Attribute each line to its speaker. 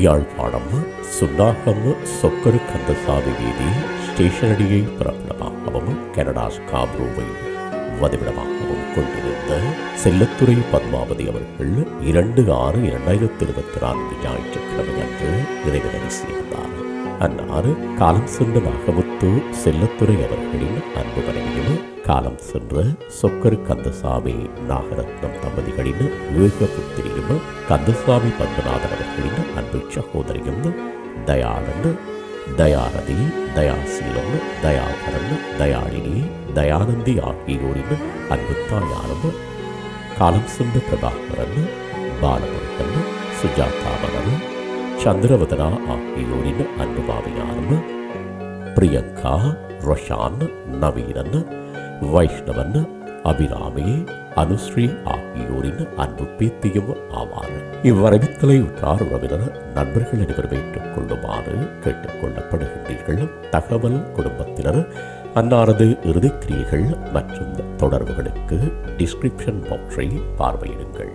Speaker 1: யாழ்ப்பாணம் சுன்னாகம் சொக்கரு கந்தசாமி வீதி ஸ்டேஷனடியை பிறப்பிடமாகவும் கனடா ஸ்காப்ரோவை வதிவிடமாகவும் கொண்டிருந்த செல்லத்துறை பத்மாவதி அவர்கள் இரண்டு ஆறு இரண்டாயிரத்தி இருபத்தி நான்கு ஞாயிற்றுக்கிழமை அன்று இறைவனை சேர்ந்தார் அன்னாறு காலம் சென்ற நாகமுத்து செல்லத்துறை அவர்களின் அன்பு மனைவியும் காலம் சென்ற சொக்கரு கந்தசாமி நாகரத்னம் தம்பதிகளின் ஏக புத்திரியும் கந்தசாமி பத்மநாதன் அவர்களின் அன்பு சகோதரியும் தயாளன் தயாரதி தயாசீலன் தயாகரன் தயாளினி தயானந்தி ஆகியோரின் அன்பு தாயாரும் காலம் சென்ற பிரபாகரன் பாலமுருகன் சுஜாதாவரன் சந்திரவதனா ஆகியோரின் அன்பு மாமியாரும் பிரியங்கா ரொஷான் நவீனன் வைஷ்ணவன் அபிராமி அனுஸ்ரீ ஆகியோரின் அன்பு பேத்தியும் ஆவார் இவ்வரவித்தலை உற்றார் உறவினர் நண்பர்கள் அனைவரும் ஏற்றுக் கொள்ளுமாறு கேட்டுக் தகவல் குடும்பத்தினர் அன்னாரது இறுதிக்கிரியைகள் மற்றும் தொடர்புகளுக்கு டிஸ்கிரிப்ஷன் பாக்ஸை பார்வையிடுங்கள்